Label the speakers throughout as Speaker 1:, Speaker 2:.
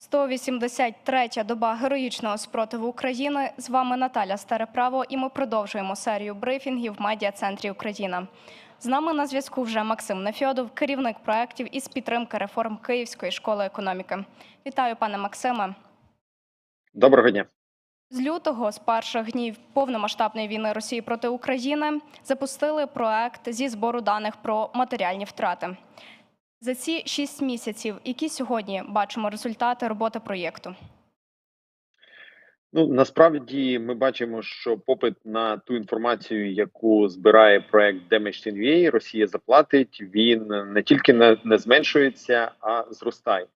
Speaker 1: 183-я доба героїчного спротиву України. З вами Наталя Стареправо, і ми продовжуємо серію брифінгів в медіа-центрі Україна. З нами на зв'язку вже Максим Нефьодов, керівник проєктів із підтримки реформ Київської школи економіки. Вітаю, пане Максиме.
Speaker 2: Доброго дня.
Speaker 1: З лютого, з перших днів повномасштабної війни Росії проти України, запустили проект зі збору даних про матеріальні втрати. За ці шість місяців, які сьогодні бачимо результати роботи проєкту.
Speaker 2: Ну насправді ми бачимо, що попит на ту інформацію, яку збирає проект Damaged NVA, Росія заплатить. Він не тільки не, не зменшується, а зростає.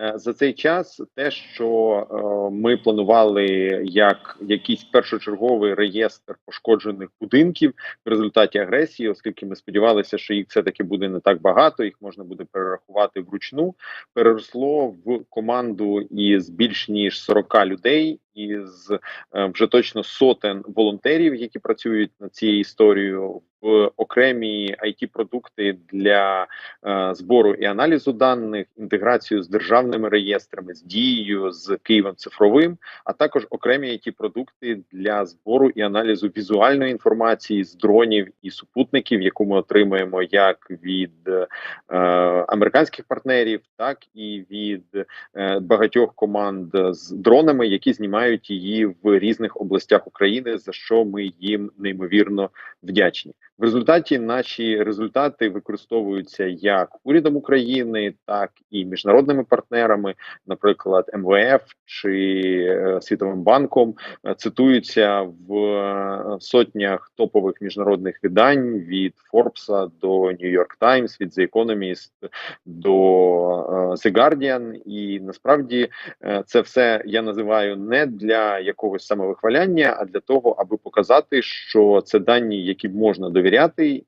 Speaker 2: Е, За цей час те, що е, ми планували як якийсь першочерговий реєстр пошкоджених будинків в результаті агресії, оскільки ми сподівалися, що їх все таки буде не так багато, їх можна буде перерахувати вручну. Переросло в команду із більш ніж 40 людей. Із е, вже точно сотень волонтерів, які працюють над цією історією, в окремі it продукти для е, збору і аналізу даних, інтеграцію з державними реєстрами, з дією з Києвом цифровим, а також окремі it продукти для збору і аналізу візуальної інформації з дронів і супутників, яку ми отримуємо як від е, американських партнерів, так і від е, багатьох команд з дронами, які знімають її в різних областях України, за що ми їм неймовірно вдячні. В результаті наші результати використовуються як урядом України, так і міжнародними партнерами, наприклад, МВФ чи е, Світовим банком, е, цитуються в е, сотнях топових міжнародних видань від Форбса до York Times, від The Economist до The Guardian. І насправді це все я називаю не для якогось самовихваляння, а для того, аби показати, що це дані, які можна довіряти,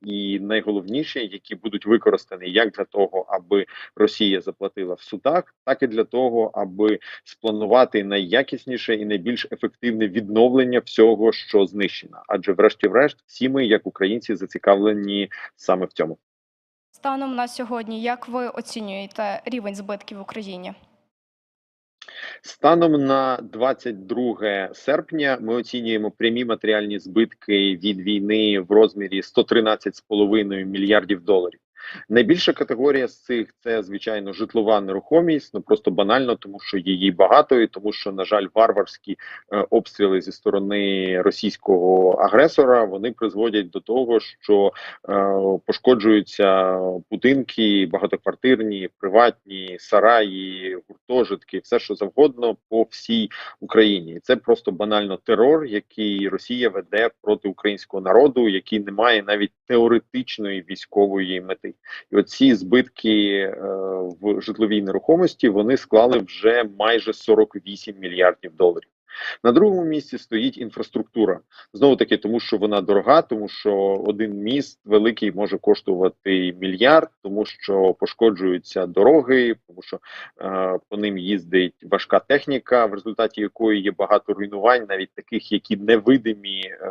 Speaker 2: і найголовніше, які будуть використані як для того, аби Росія заплатила в судах, так і для того, аби спланувати найякісніше і найбільш ефективне відновлення всього, що знищено. Адже, врешті-врешт, всі ми, як українці, зацікавлені саме в цьому.
Speaker 1: Станом на сьогодні, як ви оцінюєте рівень збитків в Україні?
Speaker 2: Станом на 22 серпня ми оцінюємо прямі матеріальні збитки від війни в розмірі 113,5 мільярдів доларів. Найбільша категорія з цих це звичайно житлова нерухомість. Ну просто банально, тому що її багато, і тому що, на жаль, варварські е, обстріли зі сторони російського агресора вони призводять до того, що е, пошкоджуються будинки, багатоквартирні, приватні, сараї, гуртожитки, все що завгодно по всій Україні. І це просто банально терор, який Росія веде проти українського народу, який не має навіть теоретичної військової мети. І оці збитки е, в житловій нерухомості вони склали вже майже 48 мільярдів доларів. На другому місці стоїть інфраструктура. Знову таки, тому що вона дорога, тому що один міст великий може коштувати мільярд, тому що пошкоджуються дороги, тому що е, по ним їздить важка техніка, в результаті якої є багато руйнувань, навіть таких, які невидимі е,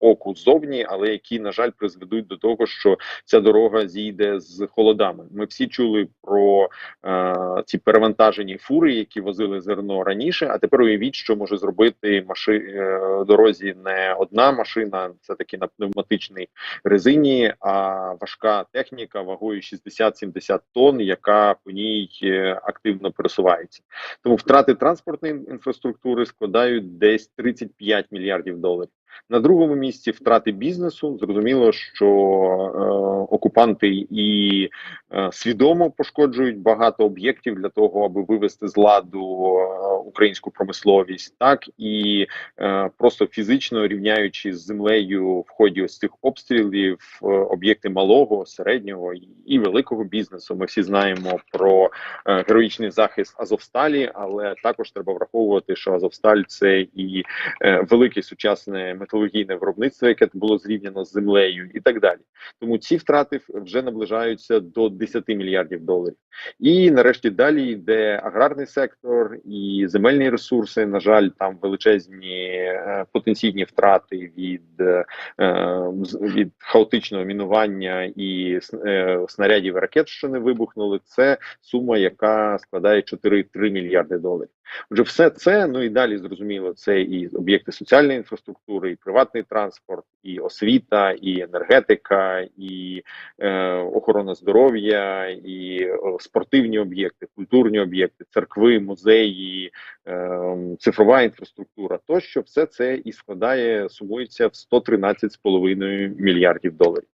Speaker 2: оку ззовні, але які, на жаль, призведуть до того, що ця дорога зійде з холодами. Ми всі чули про е, ці перевантажені фури, які возили зерно раніше. А тепер уявіть, що може зробити маши е, дорозі не одна машина, це таки на пневматичній резині, а важка техніка вагою 60-70 тонн, яка по ній е, активно пересувається. Тому втрати транспортної інфраструктури складають десь 35 мільярдів доларів. На другому місці втрати бізнесу. Зрозуміло, що е, окупанти і е, свідомо пошкоджують багато об'єктів для того, аби вивести з ладу е, українську промисловість, так і е, просто фізично рівняючи з землею в ході ось цих обстрілів е, об'єкти малого, середнього і великого бізнесу. Ми всі знаємо про е, героїчний захист Азовсталі, але також треба враховувати, що Азовсталь це і е, велике сучасне металургійне виробництво, яке було зрівняно з землею, і так далі. Тому ці втрати вже наближаються до 10 мільярдів доларів. І нарешті далі йде аграрний сектор і земельні ресурси. На жаль, там величезні е, потенційні втрати від, е, від хаотичного мінування і е, снарядів і ракет, що не вибухнули. Це сума, яка складає 4,3 мільярди доларів. Отже, все це ну і далі зрозуміло. Це і об'єкти соціальної інфраструктури, і приватний транспорт, і освіта, і енергетика, і е, охорона здоров'я, і е, спортивні об'єкти, культурні об'єкти, церкви, музеї, цифрова інфраструктура. Тощо все це і складає сумується в 113,5 мільярдів доларів.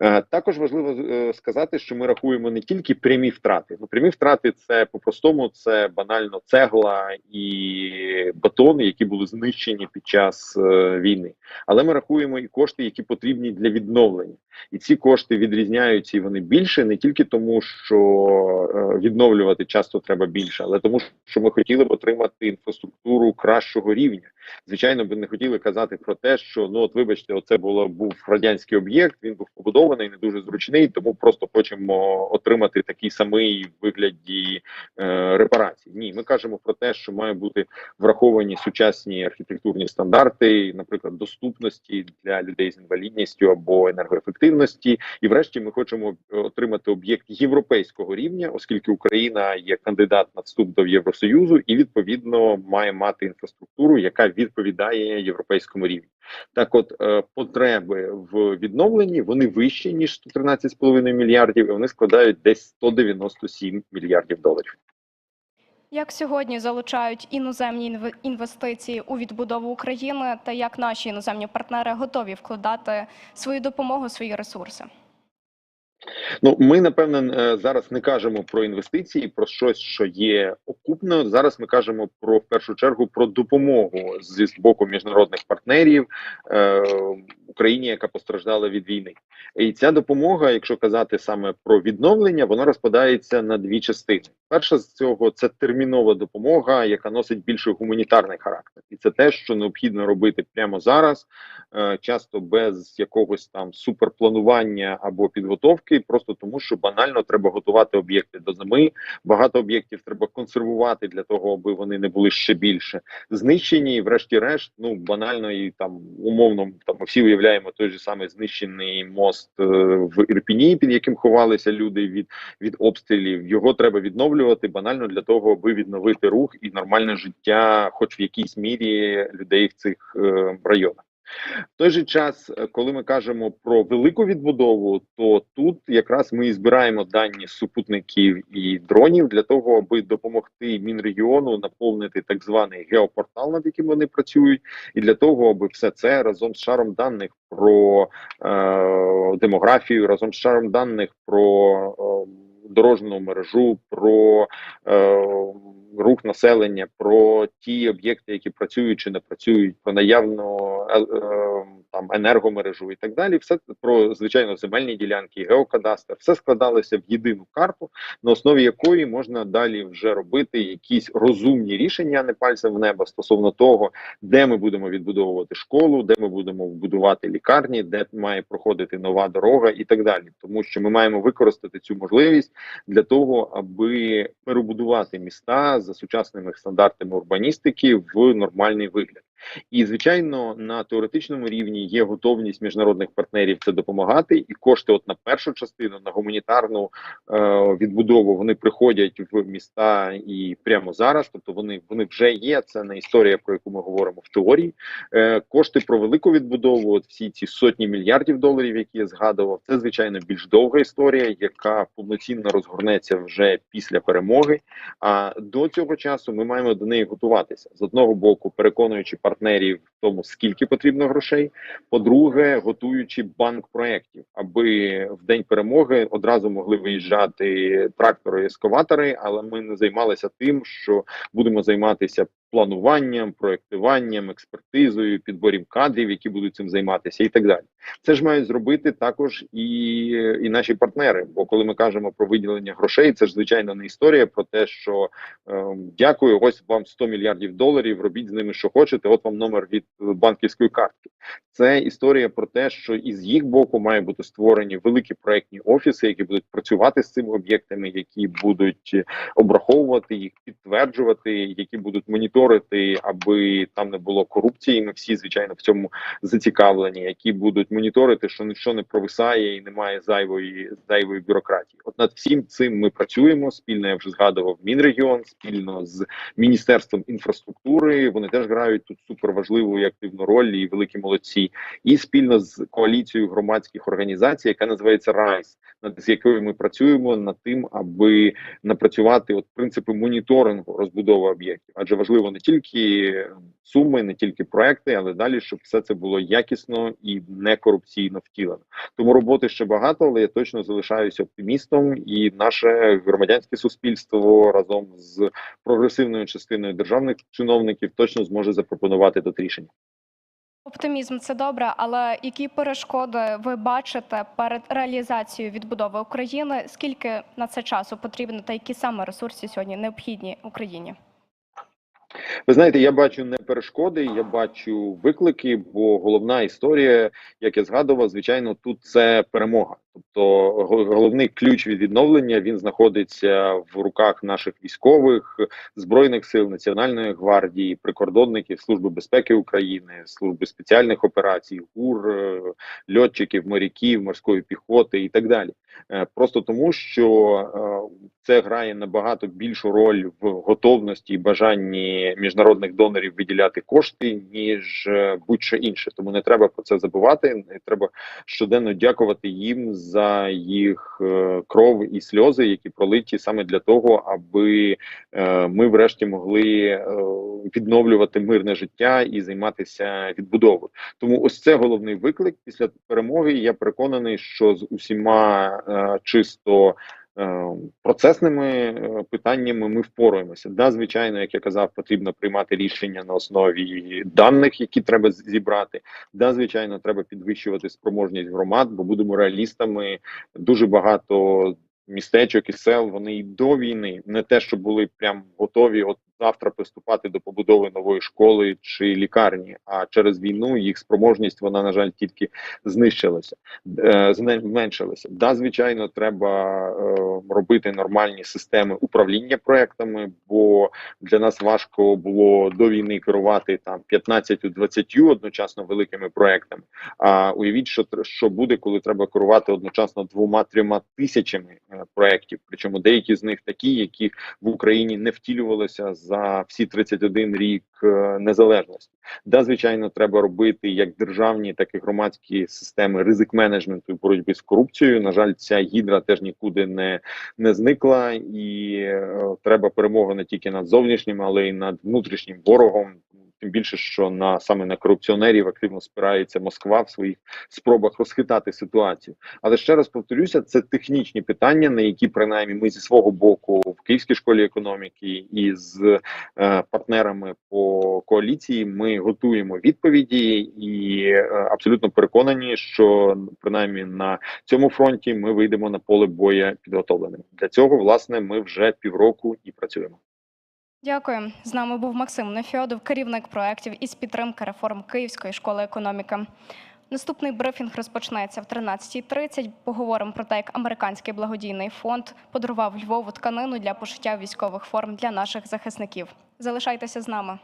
Speaker 2: Е, Також важливо е, сказати, що ми рахуємо не тільки прямі втрати. Ну, прямі втрати це по-простому, це банально цегла і бетон, які були знищені під час е, війни. Але ми рахуємо і кошти, які потрібні для відновлення. І ці кошти відрізняються і вони більше не тільки тому, що е, відновлювати часто треба більше, але тому, що ми хотіли б отримати інфраструктуру кращого рівня. Звичайно, би не хотіли казати про те, що ну от вибачте, оце було був радянський об'єкт. Він був побудований, не дуже зручний, тому просто хочемо отримати такий самий вигляді е, репарацій. Ні, ми кажемо про те, що має бути враховані сучасні архітектурні стандарти, наприклад, доступності для людей з інвалідністю або енергоефективності. І, врешті, ми хочемо отримати об'єкт європейського рівня, оскільки Україна є кандидат на вступ до Євросоюзу і відповідно має мати інфраструктуру, яка відповідає європейському рівню. Так, от е, потреби в відновленні вони вищі ніж 113,5 мільярдів, і вони складають десь 197 мільярдів доларів.
Speaker 1: Як сьогодні залучають іноземні інве- інвестиції у відбудову України, та як наші іноземні партнери готові вкладати свою допомогу, свої ресурси?
Speaker 2: Ну, ми напевно е, зараз не кажемо про інвестиції, про щось, що є окупно. Зараз ми кажемо про в першу чергу про допомогу зі з боку міжнародних партнерів е, Україні, яка постраждала від війни. І ця допомога, якщо казати саме про відновлення, вона розпадається на дві частини. Перша з цього це термінова допомога, яка носить більше гуманітарний характер, і це те, що необхідно робити прямо зараз, е, часто без якогось там суперпланування або підготовки, просто тому, що банально треба готувати об'єкти до зими. Багато об'єктів треба консервувати для того, аби вони не були ще більше знищені. І врешті-решт, ну банально і там умовно там всі уявляємо той же самий знищений мост е, в Ірпіні, під яким ховалися люди від, від обстрілів. Його треба відновлювати банально для того, аби відновити рух і нормальне життя, хоч в якійсь мірі людей в цих е, районах. В той же час, е, коли ми кажемо про велику відбудову, то тут якраз ми і збираємо дані супутників і дронів для того, аби допомогти мінрегіону наповнити так званий геопортал, над яким вони працюють, і для того, аби все це разом з шаром даних про е, демографію, разом з шаром даних про е, дорожню мережу, про е, рух населення, про ті об'єкти, які працюють чи не працюють, про наявну е, е, там енергомережу і так далі. Все про звичайно земельні ділянки, геокадастр, все складалося в єдину карту, на основі якої можна далі вже робити якісь розумні рішення, не пальцем в небо стосовно того, де ми будемо відбудовувати школу, де ми будемо будувати лікарні, де має проходити нова дорога і так далі. Тому що ми маємо використати цю можливість для того, аби перебудувати міста за сучасними стандартами урбаністики в нормальний вигляд. І звичайно, на теоретичному рівні є готовність міжнародних партнерів це допомагати, і кошти, от на першу частину, на гуманітарну е, відбудову, вони приходять в міста і прямо зараз. Тобто вони вони вже є. Це не історія, про яку ми говоримо в теорії. Е, кошти про велику відбудову, от всі ці сотні мільярдів доларів, які я згадував, це звичайно більш довга історія, яка повноцінно розгорнеться вже після перемоги. А до цього часу ми маємо до неї готуватися з одного боку, переконуючи партнерів в тому, скільки потрібно грошей. По-друге, готуючи банк проєктів, аби в день перемоги одразу могли виїжджати трактори і ескаватори, але ми не займалися тим, що будемо займатися плануванням, проєктуванням, експертизою, підборів кадрів, які будуть цим займатися, і так далі. Це ж мають зробити також і, і наші партнери. Бо коли ми кажемо про виділення грошей, це ж звичайно не історія про те, що е, дякую, ось вам 100 мільярдів доларів. Робіть з ними, що хочете. От вам номер від банківської картки. Це історія про те, що із їх боку має бути створені великі проектні офіси, які будуть працювати з цими об'єктами, які будуть обраховувати їх, підтверджувати, які будуть моніторити, аби там не було корупції. Ми всі звичайно в цьому зацікавлені, які будуть моніторити, що нічого не провисає і немає зайвої зайвої бюрократії. От над всім цим ми працюємо спільно. Я вже згадував Мінрегіон спільно з міністерством інфраструктури. Вони теж грають тут суперважливу і активну роль і великі молодці. І спільно з коаліцією громадських організацій, яка називається РАЙС, над з якою ми працюємо над тим, аби напрацювати от принципи моніторингу розбудови об'єктів. Адже важливо не тільки суми, не тільки проекти, але далі, щоб все це було якісно і не корупційно втілено. Тому роботи ще багато, але я точно залишаюся оптимістом, і наше громадянське суспільство разом з прогресивною частиною державних чиновників точно зможе запропонувати тут рішення.
Speaker 1: Оптимізм це добре, але які перешкоди ви бачите перед реалізацією відбудови України? Скільки на це часу потрібно, та які саме ресурси сьогодні необхідні Україні?
Speaker 2: Ви знаєте, я бачу не перешкоди, я бачу виклики, бо головна історія, як я згадував, звичайно, тут це перемога. Тобто, го- головний ключ від відновлення він знаходиться в руках наших військових збройних сил, національної гвардії, прикордонників, служби безпеки України, служби спеціальних операцій, ГУР, е, льотчиків, моряків, морської піхоти і так далі. Е, Просто тому, що е, це грає набагато більшу роль в готовності і бажанні міжнародних донорів виділяти кошти, ніж будь-що інше. Тому не треба про це забувати. Не треба щоденно дякувати їм за їх е, кров і сльози, які пролиті саме для того, аби е, ми, врешті, могли е, відновлювати мирне життя і займатися відбудовою. Тому ось це головний виклик після перемоги. Я переконаний, що з усіма чисто процесними е, питаннями ми впораємося. Да, звичайно, як я казав, потрібно приймати рішення на основі даних, які треба зібрати. Да, звичайно, треба підвищувати спроможність громад, бо будемо реалістами. Дуже багато містечок і сел вони і до війни не те, що були прям готові. От завтра приступати до побудови нової школи чи лікарні. А через війну їх спроможність вона на жаль тільки знищилася, е, зменшилася. Да, звичайно, треба е, робити нормальні системи управління проектами, бо для нас важко було до війни керувати там 15-20 одночасно великими проектами. А уявіть, що що буде, коли треба керувати одночасно двома-трьома тисячами е, проектів. Причому деякі з них такі, які в Україні не втілювалися за всі 31 рік е, незалежності. Да, звичайно, треба робити як державні, так і громадські системи ризик менеджменту і боротьби з корупцією. На жаль, ця гідра теж нікуди не, не зникла, і е, треба перемога не тільки над зовнішнім, але й над внутрішнім ворогом. Тим більше, що на саме на корупціонерів активно спирається Москва в своїх спробах розхитати ситуацію. Але ще раз повторюся, це технічні питання, на які принаймні ми зі свого боку в Київській школі економіки і з е, партнерами по коаліції ми готуємо відповіді і е, абсолютно переконані, що принаймні на цьому фронті ми вийдемо на поле боя підготовленими. Для цього власне ми вже півроку і працюємо.
Speaker 1: Дякую. З нами був Максим Нефіодов, керівник проєктів із підтримки реформ Київської школи економіки. Наступний брифінг розпочнеться в 13.30. Поговоримо про те, як американський благодійний фонд подарував Львову тканину для пошиття військових форм для наших захисників. Залишайтеся з нами.